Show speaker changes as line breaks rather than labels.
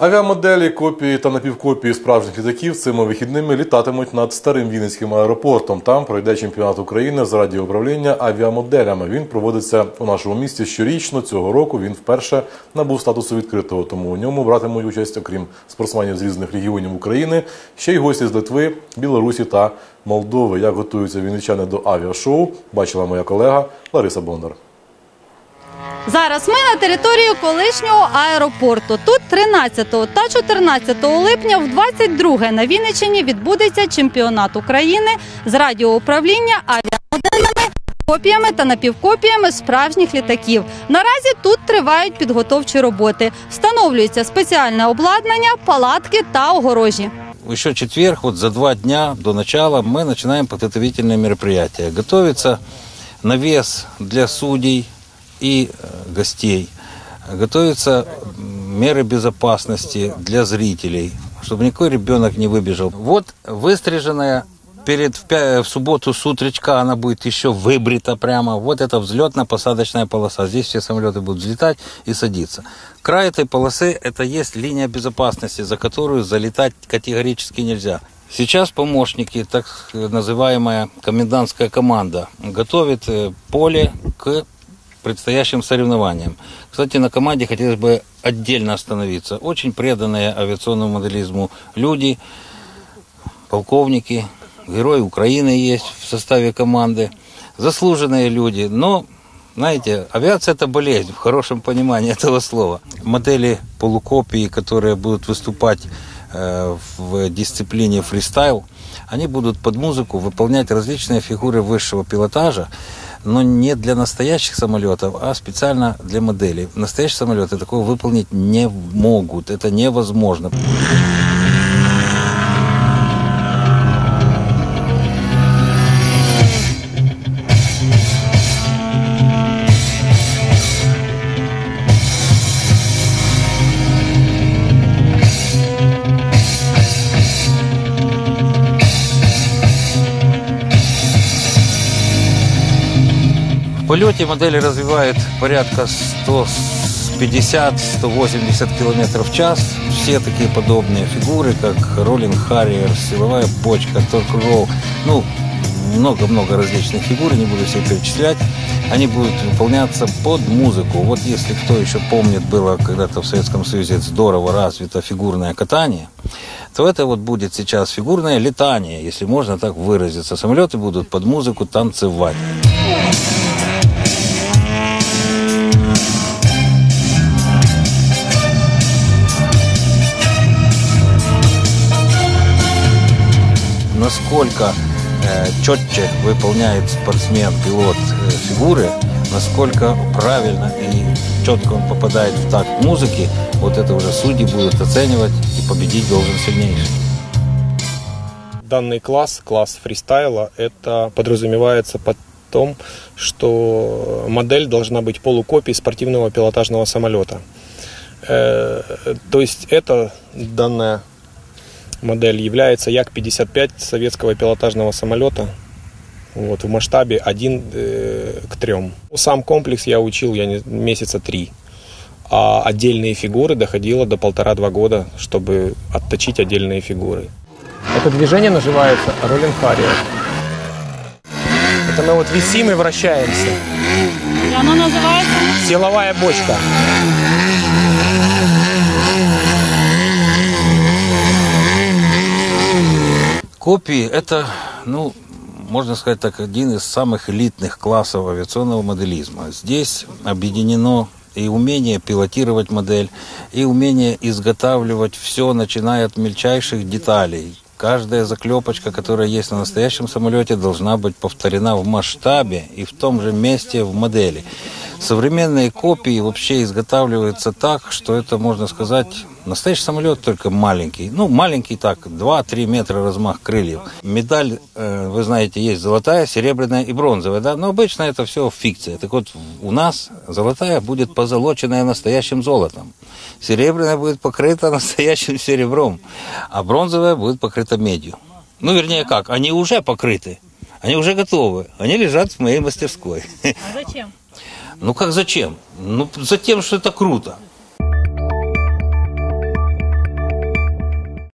Авіамоделі, копії та напівкопії справжніх літаків цими вихідними літатимуть над старим Вінницьким аеропортом. Там пройде чемпіонат України з радіоуправління авіамоделями. Він проводиться у нашому місті щорічно. Цього року він вперше набув статусу відкритого, тому у ньому братимуть участь, окрім спортсменів з різних регіонів України, ще й гості з Литви, Білорусі та Молдови. Як готуються вінничани до авіашоу, бачила моя колега Лариса Бондар.
Зараз ми на території колишнього аеропорту. Тут 13 та 14 липня в 22 на Вінниччині відбудеться чемпіонат України з радіоуправління авіамоделями, копіями та напівкопіями справжніх літаків. Наразі тут тривають підготовчі роботи. Встановлюється спеціальне обладнання, палатки та огорожі.
Еще четверг, вот за два дня до начала мы начинаем подготовительные мероприятия. Готовится навес для судей и э, гостей. Готовятся меры безопасности для зрителей, чтобы никакой ребенок не выбежал. Вот выстриженная перед в, в субботу с утречка она будет еще выбрита прямо. Вот это взлетно-посадочная полоса. Здесь все самолеты будут взлетать и садиться. Край этой полосы это есть линия безопасности, за которую залетать категорически нельзя. Сейчас помощники, так называемая комендантская команда, готовит э, поле к предстоящим соревнованиям. Кстати, на команде хотелось бы отдельно остановиться. Очень преданные авиационному моделизму люди, полковники, герои Украины есть в составе команды, заслуженные люди, но знаете, авиация это болезнь в хорошем понимании этого слова. Модели полукопии, которые будут выступать э, в дисциплине фристайл, они будут под музыку выполнять различные фигуры высшего пилотажа, но не для настоящих самолетов, а специально для моделей. Настоящие самолеты такого выполнить не могут, это невозможно. Полете модели развивает порядка 150-180 км в час. Все такие подобные фигуры, как роллинг харриер, силовая бочка, торк-ролл. Ну, много-много различных фигур, не буду все перечислять. Они будут выполняться под музыку. Вот если кто еще помнит, было когда-то в Советском Союзе здорово развито фигурное катание, то это вот будет сейчас фигурное летание, если можно так выразиться. Самолеты будут под музыку танцевать. Насколько э, четче выполняет спортсмен, пилот э, фигуры, насколько правильно и четко он попадает в такт музыки, вот это уже судьи будут оценивать, и победить должен сильнейший.
Данный класс, класс фристайла, это подразумевается под том, что модель должна быть полукопией спортивного пилотажного самолета. Э, То есть это данная модель является Як-55 советского пилотажного самолета вот, в масштабе 1 э, к 3. Сам комплекс я учил я не, месяца три, а отдельные фигуры доходило до полтора-два года, чтобы отточить отдельные фигуры. Это движение называется роллинг харриер. Это мы вот висим и вращаемся.
І воно називається
Силовая бочка.
Копии – это, ну, можно сказать так, один из самых элитных классов авиационного моделизма. Здесь объединено и умение пилотировать модель, и умение изготавливать все, начиная от мельчайших деталей. Каждая заклепочка, которая есть на настоящем самолете, должна быть повторена в масштабе и в том же месте в модели. Современные копии вообще изготавливаются так, что это, можно сказать, настоящий самолет только маленький. Ну, маленький так, 2-3 метра размах крыльев. Медаль, э, вы знаете, есть золотая, серебряная и бронзовая, да, но обычно это все фикция. Так вот, у нас золотая будет позолоченная настоящим золотом. Серебряная будет покрыта настоящим серебром, а бронзовая будет покрыта медью. Ну, вернее, как, они уже покрыты, они уже готовы, они лежат в моей мастерской.
А зачем?
Ну как зачем? Ну за тем, что это круто.